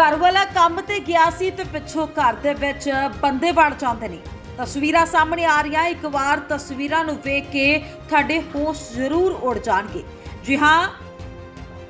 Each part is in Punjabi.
ਘਰ ਵਾਲਾ ਕੰਮ ਤੇ ਗਿਆ ਸੀ ਤੇ ਪਿੱਛੋਂ ਘਰ ਦੇ ਵਿੱਚ ਬੰਦੇ ਵੜ ਜਾਂਦੇ ਨੇ। ਤਸਵੀਰਾਂ ਸਾਹਮਣੇ ਆ ਰਹੀਆਂ, ਇੱਕ ਵਾਰ ਤਸਵੀਰਾਂ ਨੂੰ ਵੇਖ ਕੇ ਤੁਹਾਡੇ ਹੋਸ਼ ਜ਼ਰੂਰ ਉੜ ਜਾਣਗੇ। ਜੀ ਹਾਂ,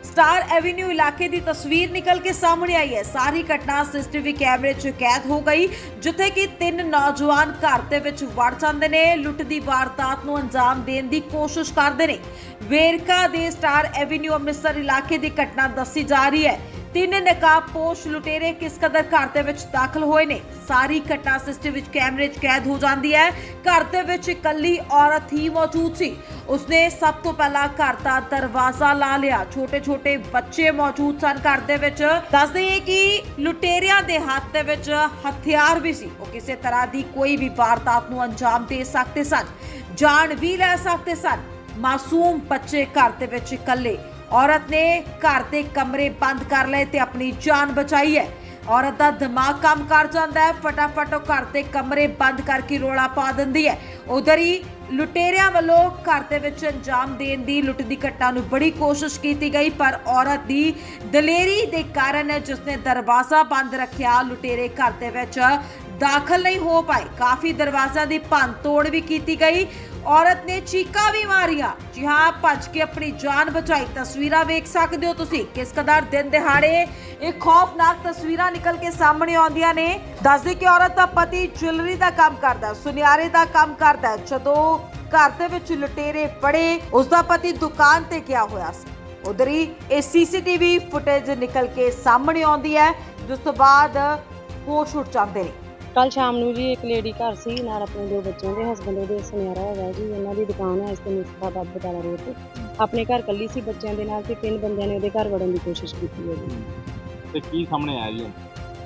ਸਟਾਰ ਐਵੇਨਿਊ ਇਲਾਕੇ ਦੀ ਤਸਵੀਰ ਨਿਕਲ ਕੇ ਸਾਹਮਣੇ ਆਈ ਹੈ। ਸਾਰੀ ਘਟਨਾ ਸੀਸੀਟੀਵੀ ਕੈਮਰੇ 'ਚ ਕੈਦ ਹੋ ਗਈ, ਜਿੱਥੇ ਕਿ ਤਿੰਨ ਨੌਜਵਾਨ ਘਰ ਦੇ ਵਿੱਚ ਵੜ ਜਾਂਦੇ ਨੇ। ਲੁੱਟ ਦੀ ਵਾਰਦਾਤ ਨੂੰ ਅੰਜਾਮ ਦੇਣ ਦੀ ਕੋਸ਼ਿਸ਼ ਕਰਦੇ ਨੇ। ਵੇਰਕਾ ਦੇ ਸਟਾਰ ਐਵੇਨਿਊ ਅੰਮ੍ਰਿਤਸਰ ਇਲਾਕੇ ਦੀ ਘਟਨਾ ਦੱਸੀ ਜਾ ਰਹੀ ਹੈ। ਤਿੰਨ ਨਕਾਬਪੋਸ਼ ਲੁਟੇਰੇ ਕਿਸ ਕਦਰ ਘਰ ਦੇ ਵਿੱਚ ਦਾਖਲ ਹੋਏ ਨੇ? ਸਾਰੀ ਘਟਨਾ ਸੀਸੀਟੀਵੀ ਕੈਮਰੇ 'ਚ ਕੈਦ ਹੋ ਜਾਂਦੀ ਹੈ। ਘਰ ਦੇ ਵਿੱਚ ਇਕੱਲੀ ਔਰਤ ਹੀ ਮੌਜੂਦ ਸੀ। ਉਸਨੇ ਸਭ ਤੋਂ ਪਹਿਲਾਂ ਘਰ ਦਾ ਦਰਵਾਜ਼ਾ ਲਾ ਲਿਆ। ਛੋਟੇ-ਛੋਟੇ ਬੱਚੇ ਮੌਜੂਦ ਸਨ ਘਰ ਦੇ ਵਿੱਚ। ਦੱਸ ਦਈਏ ਕਿ ਲੁਟੇਰਿਆਂ ਦੇ ਹੱਥ ਦੇ ਵਿੱਚ ਹਥਿਆਰ ਵੀ ਸੀ। ਉਹ ਕਿਸੇ ਤਰ੍ਹਾਂ ਦੀ ਕੋਈ ਵੀ ਵਾਰਦਾਤ ਨੂੰ ਅੰਜਾਮ ਦੇ ਸਕਦੇ ਸਨ ਜਾਨ ਵੀ ਲੈ ਸਕਦੇ ਸਨ। ਮਾਸੂਮ ਬੱਚੇ ਘਰ ਦੇ ਵਿੱਚ ਇਕੱਲੇ ਔਰਤ ਨੇ ਘਰ ਦੇ ਕਮਰੇ ਬੰਦ ਕਰ ਲਏ ਤੇ ਆਪਣੀ ਜਾਨ ਬਚਾਈ ਹੈ। ਔਰਤ ਦਾ ਦਿਮਾਗ ਕੰਮ ਕਰ ਜਾਂਦਾ ਹੈ। ਫਟਾਫਟ ਉਹ ਘਰ ਦੇ ਕਮਰੇ ਬੰਦ ਕਰਕੇ ਰੋਲਾ ਪਾ ਦਿੰਦੀ ਹੈ। ਉਧਰ ਹੀ ਲੁਟੇਰਿਆਂ ਵੱਲੋਂ ਘਰ ਦੇ ਵਿੱਚ ਅੰਜਾਮ ਦੇਣ ਦੀ ਲੁੱਟ ਦੀ ਘਟਨਾ ਨੂੰ ਬੜੀ ਕੋਸ਼ਿਸ਼ ਕੀਤੀ ਗਈ, ਪਰ ਔਰਤ ਦੀ ਦਲੇਰੀ ਦੇ ਕਾਰਨ ਜਿਸਨੇ ਦਰਵਾਜ਼ਾ ਬੰਦ ਰੱਖਿਆ, ਲੁਟੇਰੇ ਘਰ ਦੇ ਵਿੱਚ ਦਾਖਲ ਨਹੀਂ ਹੋ ਪਾਏ। ਕਾਫੀ ਦਰਵਾਜ਼ਾ ਦੀ ਭੰਨ ਤੋੜ ਵੀ ਕੀਤੀ ਗਈ। ਔਰਤ ਨੇ ਚੀਕਾਂ ਵੀ ਮਾਰੀਆਂ। ਜੀ ਹਾਂ, ਭੱਜ ਕੇ ਆਪਣੀ ਜਾਨ ਬਚਾਈ। ਤਸਵੀਰਾਂ ਵੇਖ ਸਕਦੇ ਹੋ ਤੁਸੀਂ। ਕਿਸ ਕਦਰ ਦਿਨ ਦਿਹਾੜੇ ਇਹ ਖੌਫਨਾਕ ਤਸਵੀਰਾਂ ਨਿਕਲ ਕੇ ਸਾਹਮਣੇ ਆਉਂਦੀਆਂ ਨੇ। ਦੱਸਦੇ ਕਿ ਔਰਤ ਦਾ ਪਤੀ ਜੁਐਲਰੀ ਦਾ ਕੰਮ ਕਰਦਾ ਸੁਨਿਆਰੇ ਦਾ ਕੰਮ ਕਰਦਾ ਜਦੋਂ ਘਰ ਦੇ ਵਿੱਚ ਲੁਟੇਰੇ ਫੜੇ ਉਸ ਦਾ ਪਤੀ ਦੁਕਾਨ ਤੇ ਗਿਆ ਹੋਇਆ ਸੀ। ਉਧਰ ਹੀ ਇਹ ਸੀਸੀਟੀਵੀ ਫੁਟੇਜ ਨਿਕਲ ਕੇ ਸਾਹਮਣੇ ਆਉਂਦੀ ਹੈ, ਜਿਸ ਤੋਂ ਬਾਅਦ ਹੋਸ਼ ਉੱਡ ਜਾਂਦੇ ਨੇ। ਕੱਲ ਸ਼ਾਮ ਨੂੰ ਜੀ ਇੱਕ ਲੇਡੀ ਘਰ ਸੀ ਨਾਲ ਆਪਣੇ ਦੋ ਬੱਚਿਆਂ ਦੇ ਹਸਬੰਡ ਉਹਦੇ ਸੁਨਿਆਰਾ ਹੈਗਾ ਜੀ ਉਹਨਾਂ ਦੀ ਦੁਕਾਨ ਹੈ ਇਸ ਤੇ ਮੁਸਤਾਬਾਦ ਬਟਾਲਾ ਰੋਡ ਤੇ। ਆਪਣੇ ਘਰ ਕੱਲੀ ਸੀ ਬੱਚਿਆਂ ਦੇ ਨਾਲ ਤੇ ਤਿੰਨ ਬੰਦਿਆਂ ਨੇ ਉਹਦੇ ਘਰ ਵੜਨ ਦੀ ਕੋਸ਼ਿਸ਼ ਕੀਤੀ ਹੈ ਜੀ। ਤੇ ਕੀ ਸਾਹਮਣੇ ਆਇਆ ਜੀ ਹੁਣ?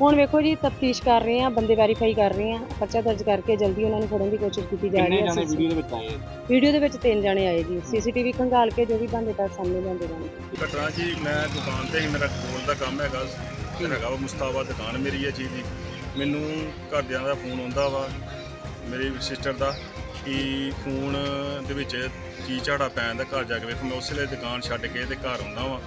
ਹੁਣ ਵੇਖੋ ਜੀ ਤਫਤੀਸ਼ ਕਰ ਰਹੇ ਆ ਬੰਦੇ ਵੈਰੀਫਾਈ ਕਰ ਰਹੇ ਆ ਪਰਚਾ ਦਰਜ ਕਰਕੇ ਜਲਦੀ ਉਹਨਾਂ ਨੂੰ ਫੜਨ ਦੀ ਕੋਸ਼ਿਸ਼ ਕੀਤੀ ਜਾ ਕਿੰਨੇ ਰਹੀ ਜਾਣੇ ਹੈ ਵੀਡੀਓ ਦੇ ਵਿੱਚ ਆਏ ਆ? ਵੀਡੀਓ ਦੇ ਵਿੱਚ ਤਿੰਨ ਜਣੇ ਆਏ ਜੀ ਸੀਸੀਟੀਵੀ ਖੰਗਾਲ ਕੇ ਜੋ ਵੀ ਬੰਦੇ ਤਾਂ ਸਾਹਮਣੇ ਲਿਆਂਦੇ ਜਾਣਗੇ। ਘਟਨਾ ਜੀ ਮੈਂ ਦੁਕਾਨ ਤੇ ਹੀ ਮੇਰਾ ਕੋਲ ਦਾ ਕੰਮ ਹੈਗਾ ਹੈਗਾ ਵਾ ਮੁਸਤਾਬਾ ਦੁਕਾਨ ਮੇਰੀ ਹੈ ਚੀਜ਼ ਦੀ। ਮੈਨੂੰ ਘਰਦਿਆਂ ਦਾ ਫੋਨ ਆਉਂਦਾ ਵਾ, ਮੇਰੀ ਸਿਸਟਰ ਦਾ, ਕਿ ਫੋਨ ਦੇ ਵਿੱਚ ਕੀ ਝਾੜਾ ਪੈਣ ਦਾ ਘਰ ਜਾ ਕੇ ਵੇਖੋ, ਮੈਂ ਉਸੇ ਵੇਲੇ ਦੁਕਾਨ ਛੱਡ ਕੇ ਤੇ ਘਰ ਆਉਂਦਾ ਵਾਂ।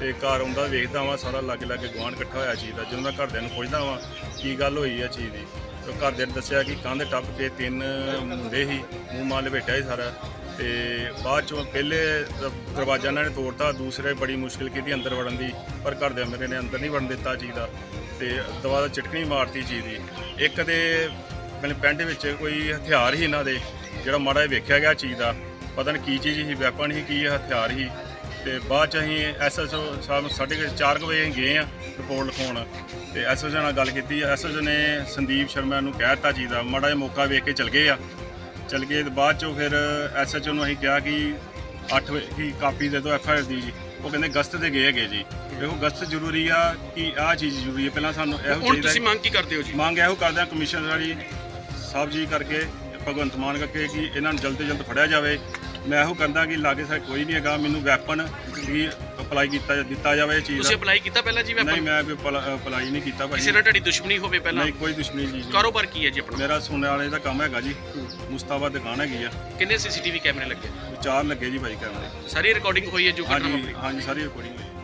ਤੇ ਘਰ ਆਉਂਦਾ ਵੇਖਦਾ ਵਾਂ, ਸਾਰਾ ਲਾਗੇ ਲਾਗੇ ਗੁਆਂਢ ਇਕੱਠਾ ਹੋਇਆ ਚੀਜ਼ ਦਾ, ਜਦੋਂ ਮੈਂ ਘਰਦਿਆਂ ਨੂੰ ਪੁੱਛਦਾ ਵਾਂ, ਕੀ ਗੱਲ ਹੋਈ ਹੈ ਚੀਜ਼ ਦੀ? ਤੇ ਘਰਦਿਆਂ ਨੇ ਦੱਸਿਆ ਕਿ ਕੰਧ ਟੱਪ ਕੇ ਤਿੰਨ ਮੁੰਡੇ ਸੀ ਮੂੰਹ ਮਾਲ ਲਪੇਟਿਆ ਸੀ ਸਾਰਾ। ਤੇ ਬਾਅਦ ਚੋਂ ਪਹਿਲੇ ਦਰਵਾਜ਼ਾ ਇਹਨਾਂ ਨੇ ਤੋੜਤਾ, ਦੂਸਰੇ ਬੜੀ ਮੁਸ਼ਕਿਲ ਕੀਤੀ ਅੰਦਰ ਵੜਨ ਦੀ, ਪਰ ਘਰਦਿਆਂ ਮੇਰੇ ਨੇ ਅੰਦਰ ਨਹੀਂ ਵੜਨ ਦਿੱਤਾ ਚੀਜ਼ ਦਾ। ਤੇ ਦਰਵਾਜ਼ਾ ਚਟਕਣੀ ਮਾਰਤੀ ਚੀਜ਼ ਦੀ। ਇੱਕ ਤੇ ਮੈਨੂੰ ਪੈਂਟ ਵਿੱਚ ਕੋਈ ਹਥਿਆਰ ਹੀ ਇਹਨਾਂ ਦੇ, ਜਿਹੜਾ ਮਾੜਾ ਜਿਹਾ ਵੇਖਿਆ ਗਿਆ ਚੀਜ਼ ਦਾ। ਪਤਾ ਨਹੀਂ ਕੀ ਚੀਜ਼ ਸੀ, ਵੈਪਨ ਸੀ, ਕੀ ਹਥਿਆਰ ਸੀ। ਤੇ ਬਾਅਦ ਚ ਅਸੀਂ ਐਸਐਸਓ ਸਾਹਿਬ ਸਾਢੇ ਕੁ ਚਾਰ ਕੁ ਵਜੇ ਅਸੀਂ ਗਏ ਆ ਰਿਪੋਰਟ ਲਿਖਾਉਣ। ਤੇ ਐਸਐਸਓ ਨਾਲ ਗੱਲ ਕੀਤੀ। ਐਸਐਸਓ ਨੇ ਸੰਦੀਪ ਸ਼ਰਮਾ ਨੂੰ ਕਹਿ ਦਿੱਤਾ ਚੀਜ਼ ਦਾ। ਮਾੜਾ ਜਿਹਾ ਮੌਕਾ ਵੇਖ ਕੇ ਚਲ ਗਏ ਆ। ਚਲ ਗਏ ਤੇ ਬਾਅਦ ਚੋਂ ਫਿਰ ਐਸਐਚਓ ਨੂੰ ਅਸੀਂ ਕਿਹਾ ਕਿ 8 ਵਜੇ ਦੀ ਕਾਪੀ ਦੇ ਦਿਓ ਐਫਆਈਆਰ ਦੀ ਜੀ। ਉਹ ਕਹਿੰਦੇ ਗਸਤ ਤੇ ਗਏ ਹੈਗੇ ਜੀ। ਦੇਖੋ ਗਸਤ ਜ਼ਰੂਰੀ ਆ ਕਿ ਆਹ ਚੀਜ਼ ਜ਼ਰੂਰੀ ਹੈ ਪਹਿਲਾਂ ਸਾਨੂੰ ਇਹੋ ਹੁਣ ਤੁਸੀਂ ਮੰਗ ਕੀ ਕਰਦੇ ਹੋ ਜੀ? ਮੰਗ ਇਹੋ ਕਰਦੇ ਆ ਕਮਿਸ਼ਨਰ ਵਾਲੀ ਸਾਹਿਬ ਜੀ ਕਰਕੇ ਭਗਵੰਤ ਮਾਨ ਕਰਕੇ ਕਿ ਇਹਨਾਂ ਨੂੰ ਜਲਦ ਤੋਂ ਜਲਦ ਫੜਿਆ ਜਾਵੇ। ਮੈਂ ਇਹੋ ਕਹਿੰਦਾ ਕਿ ਲਾਗੇ ਸਾਡੇ ਕੋਈ ਨਹੀਂ ਹੈਗਾ। ਮੈਨੂੰ ਵੈਪਨ ਵੀ ਅਪਲਾਈ ਕੀਤਾ ਦਿੱਤਾ ਜਾਵੇ ਇਹ ਚੀਜ਼ ਤੁਸੀਂ ਦਾ। ਅਪਲਾਈ ਕੀਤਾ ਪਹਿਲਾਂ ਜੀ ਨਹੀਂ ਵੈਪਨ ਮੈਂ ਕੋਈ ਅਪਲਾਈ ਨਹੀਂ ਕੀਤਾ ਭਾਈ ਕਿਸੇ ਨਾਲ ਤੁਹਾਡੀ ਦੁਸ਼ਮਣੀ ਹੋਵੇ ਪਹਿਲਾਂ? ਨਹੀਂ ਕੋਈ ਦੁਸ਼ਮਣੀ ਜੀ। ਕਾਰੋਬਾਰ ਕੀ ਹੈ ਜੀ ਆਪਣਾ? ਮੇਰਾ ਸੁਣਨ ਵਾਲੇ ਦਾ ਕੰਮ ਹੈਗਾ ਜੀ। ਮੁਸਤਾਬਾ ਦੁਕਾਨ ਹੈਗੀ ਆ। ਕਿੰਨੇ ਸੀਸੀਟੀਵੀ ਕੈਮਰੇ ਲੱਗੇ? ਚਾਰ ਲੱਗੇ ਜੀ ਭਾਈ ਕੈਮਰੇ। ਸਾਰੀ ਰਿਕਾਰਡਿੰਗ ਹੋਈ ਹੈ ਜੋ ਘਟਨਾ ਹਾਂਜੀ ਵਾਪਰੀ। ਹਾਂਜੀ ਸਾਰੀ ਰਿਕਾਰਡਿੰਗ ਹੋਈ।